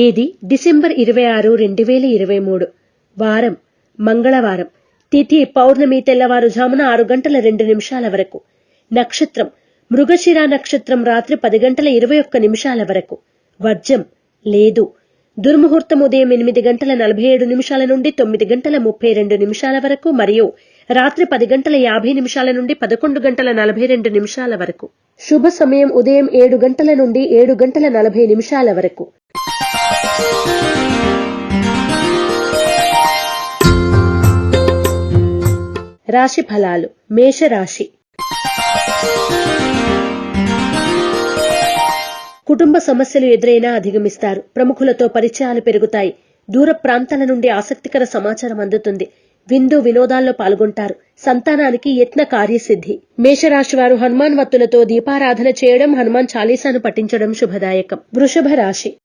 తేదీ డిసెంబర్ ఇరవై ఆరు రెండు వేల ఇరవై మూడు. వారం మంగళవారం తిథి పౌర్ణమి తెల్లవారుజామున ఆరు గంటల రెండు నిమిషాల వరకు. నక్షత్రం మృగశిర నక్షత్రం రాత్రి పది గంటల ఇరవై ఒక్క నిమిషాల వరకు. వర్జం లేదు. దుర్ముహూర్తం ఉదయం ఎనిమిది గంటల నలభై ఏడు నిమిషాల నుండి తొమ్మిది గంటల ముప్పై రెండు నిమిషాల వరకు మరియు రాత్రి పది గంటల యాభై నిమిషాల నుండి పదకొండు గంటల నలభై రెండు నిమిషాల వరకు. శుభ సమయం ఉదయం ఏడు గంటల నుండి ఏడు గంటల నలభై నిమిషాల వరకు. రాశి ఫలాలు. మేషరాశి. కుటుంబ సమస్యలు ఎదురైనా అధిగమిస్తారు. ప్రముఖులతో పరిచయాలు పెరుగుతాయి. దూర ప్రాంతాల నుండి ఆసక్తికర సమాచారం అందుతుంది. విందు వినోదాల్లో పాల్గొంటారు. సంతానానికి యత్న కార్యసిద్ధి. మేషరాశి వారు హనుమాన్ వత్తులతో దీపారాధన చేయడం హనుమాన్ చాలీసాను పఠించడం శుభదాయకం. వృషభ రాశి.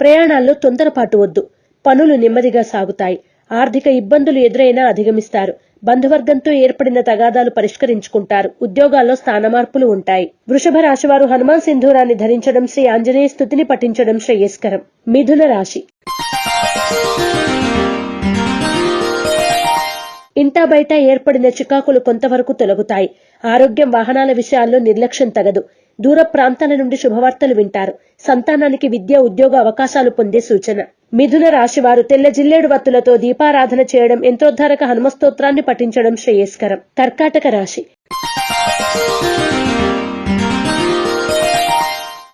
ప్రయాణాల్లో తొందరపాటు వద్దు. పనులు నెమ్మదిగా సాగుతాయి. ఆర్థిక ఇబ్బందులు ఎదురైనా అధిగమిస్తారు. బంధువర్గంతో ఏర్పడిన తగాదాలు పరిష్కరించుకుంటారు. ఉద్యోగాల్లో స్థాన మార్పులు ఉంటాయి. వృషభ రాశి వారు హనుమాన్ సింధూరాన్ని ధరించడం శ్రీ ఆంజనేయ స్థుతిని పఠించడం శ్రేయస్కరం. మిథున రాశి. ఇంటా బయట ఏర్పడిన చికాకులు కొంతవరకు తొలగుతాయి. ఆరోగ్యం వాహనాల విషయాల్లో నిర్లక్ష్యం తగదు. దూర ప్రాంతాల నుండి శుభవార్తలు వింటారు. సంతానానికి విద్య ఉద్యోగ అవకాశాలు పొందే సూచన. మిథున రాశి వారు తెల్ల జిల్లేడు వత్తులతో దీపారాధన చేయడం యంత్రోద్ధారక హనుమస్తోత్రాన్ని పఠించడం శ్రేయస్కరం. కర్కాటక రాశి.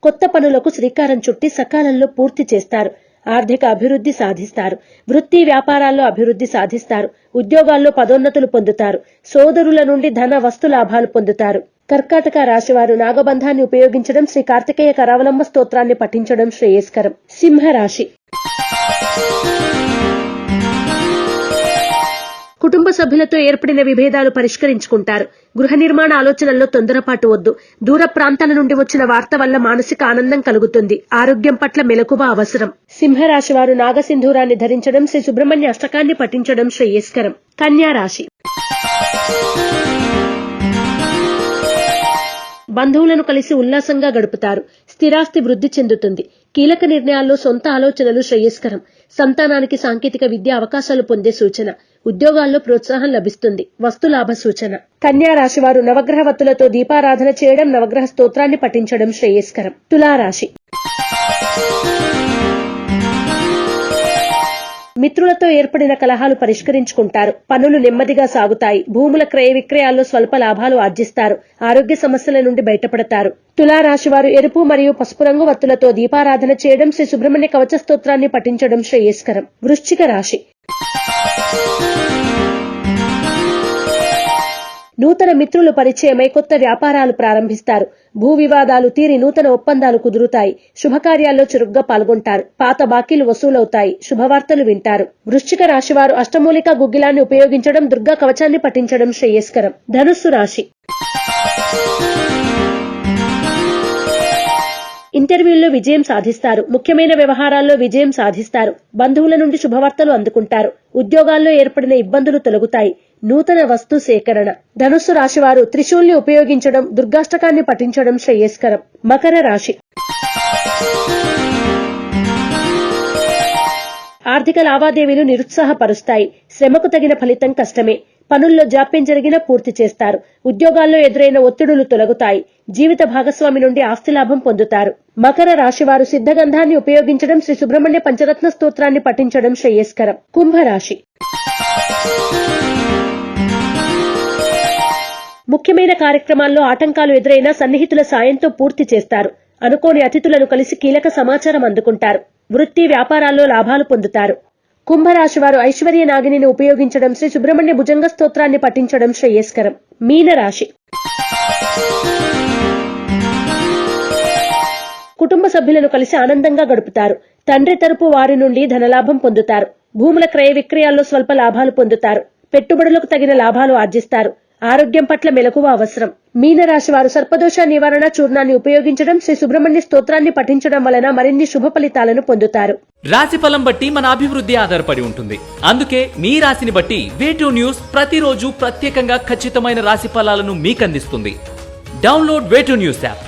కొత్త పనులకు శ్రీకారం చుట్టి సకాలంలో పూర్తి చేస్తారు. ఆర్థిక అభివృద్ధి సాధిస్తారు. వృత్తి వ్యాపారాల్లో అభివృద్ధి సాధిస్తారు. ఉద్యోగాల్లో పదోన్నతులు పొందుతారు. సోదరుల నుండి ధన వస్తు లాభాలు పొందుతారు. కర్కాటక రాశివారు నాగబంధాన్ని ఉపయోగించడం శ్రీ కార్తికేయ కరావలంబ స్తోత్రాన్ని పఠించడం శ్రేయస్కరం. సింహరాశి కుటుంబ సభ్యులతో ఏర్పడిన విభేదాలు పరిష్కరించుకుంటారు. గృహ నిర్మాణ ఆలోచనల్లో తొందరపాటు వద్దు. దూర ప్రాంతాల నుండి వచ్చిన వార్త వల్ల మానసిక ఆనందం కలుగుతుంది. ఆరోగ్యం పట్ల మెలకువ అవసరం. సింహరాశి వారు నాగసింధూరాన్ని ధరించడం శ్రీ సుబ్రహ్మణ్య అష్టకాన్ని పఠించడం శ్రేయస్కరం. కన్యా రాశి. బంధువులను కలిసి ఉల్లాసంగా గడుపుతారు. స్థిరాస్తి వృద్ధి చెందుతుంది. కీలక నిర్ణయాల్లో సొంత ఆలోచనలు శ్రేయస్కరం. సంతానానికి సాంకేతిక విద్య అవకాశాలు పొందే సూచన. ఉద్యోగాల్లో ప్రోత్సాహం లభిస్తుంది. వస్తు లాభ సూచన. కన్యా రాశి వారు నవగ్రహ వత్తులతో దీపారాధన చేయడం నవగ్రహ స్తోత్రాన్ని పఠించడం శ్రేయస్కరం. తులారాశి. మిత్రులతో ఏర్పడిన కలహాలు పరిష్కరించుకుంటారు. పనులు నెమ్మదిగా సాగుతాయి. భూముల క్రయ విక్రయాల్లో స్వల్ప లాభాలు ఆర్జిస్తారు. ఆరోగ్య సమస్యల నుండి బయటపడతారు. తులారాశివారు ఎరుపు మరియు పసుపు రంగు వత్తులతో దీపారాధన చేయడం శ్రీ సుబ్రహ్మణ్య కవచ స్తోత్రాన్ని పఠించడం శ్రేయస్కరం. వృశ్చిక రాశి. నూతన మిత్రులు పరిచయమై కొత్త వ్యాపారాలు ప్రారంభిస్తారు. భూ వివాదాలు తీరి నూతన ఒప్పందాలు కుదురుతాయి. శుభకార్యాల్లో చురుగ్గా పాల్గొంటారు. పాత బాకీలు వసూలవుతాయి. శుభవార్తలు వింటారు. వృశ్చిక రాశి వారు అష్టమూలిక గుగ్గిలాన్ని ఉపయోగించడం దుర్గా కవచాన్ని పఠించడం శ్రేయస్కరం. ధనుస్సు రాశి. ఇంటర్వ్యూల్లో విజయం సాధిస్తారు. ముఖ్యమైన వ్యవహారాల్లో విజయం సాధిస్తారు. బంధువుల నుండి శుభవార్తలు అందుకుంటారు. ఉద్యోగాల్లో ఏర్పడిన ఇబ్బందులు తొలగుతాయి. నూతన వస్తు సేకరణ. ధనుస్సు రాశివారు త్రిశూల్ని ఉపయోగించడం దుర్గాష్టకాన్ని పఠించడం శ్రేయస్కరం. మకర రాశి. ఆర్థిక లావాదేవీలు నిరుత్సాహపరుస్తాయి. శ్రమకు తగిన ఫలితం కష్టమే. పనుల్లో జాప్యం జరిగినా పూర్తి చేస్తారు. ఉద్యోగాల్లో ఎదురైన ఒత్తిడులు తొలగుతాయి. జీవిత భాగస్వామి నుండి ఆస్తి లాభం పొందుతారు. మకర రాశివారు సిద్ధగంధాన్ని ఉపయోగించడం శ్రీ సుబ్రహ్మణ్య పంచరత్న స్తోత్రాన్ని పఠించడం శ్రేయస్కరం. కుంభరాశి. ముఖ్యమైన కార్యక్రమాల్లో ఆటంకాలు ఎదురైనా సన్నిహితుల సాయంతో పూర్తి చేస్తారు. అనుకోని అతిథులను కలిసి కీలక సమాచారం అందుకుంటారు. వృత్తి వ్యాపారాల్లో లాభాలు పొందుతారు. కుంభరాశి వారు ఐశ్వర్య నాగిని ఉపయోగించడం శ్రీ సుబ్రహ్మణ్య భుజంగ స్తోత్రాన్ని పఠించడం శ్రేయస్కరం. మీన రాశి కుటుంబ సభ్యులను కలిసి ఆనందంగా గడుపుతారు. తండ్రి తరపు వారి నుండి ధనలాభం పొందుతారు. భూముల క్రయ విక్రయాల్లో స్వల్ప లాభాలు పొందుతారు. పెట్టుబడులకు తగిన లాభాలు ఆర్జిస్తారు. ఆరోగ్యం పట్ల మెలకువ అవసరం. మీనరాశి వారు సర్పదోష నివారణ చూర్ణాన్ని ఉపయోగించడం శ్రీ సుబ్రహ్మణ్య స్తోత్రాన్ని పఠించడం వలన మరిన్ని శుభ ఫలితాలను పొందుతారు. రాశి ఫలం బట్టి మన అభివృద్ధి ఆధారపడి ఉంటుంది. అందుకే మీ రాశిని బట్టి వేటూ న్యూస్ ప్రతిరోజు ప్రత్యేకంగా ఖచ్చితమైన రాశి ఫలాలను మీకు అందిస్తుంది డౌన్లోడ్ వేటూ న్యూస్ యాప్.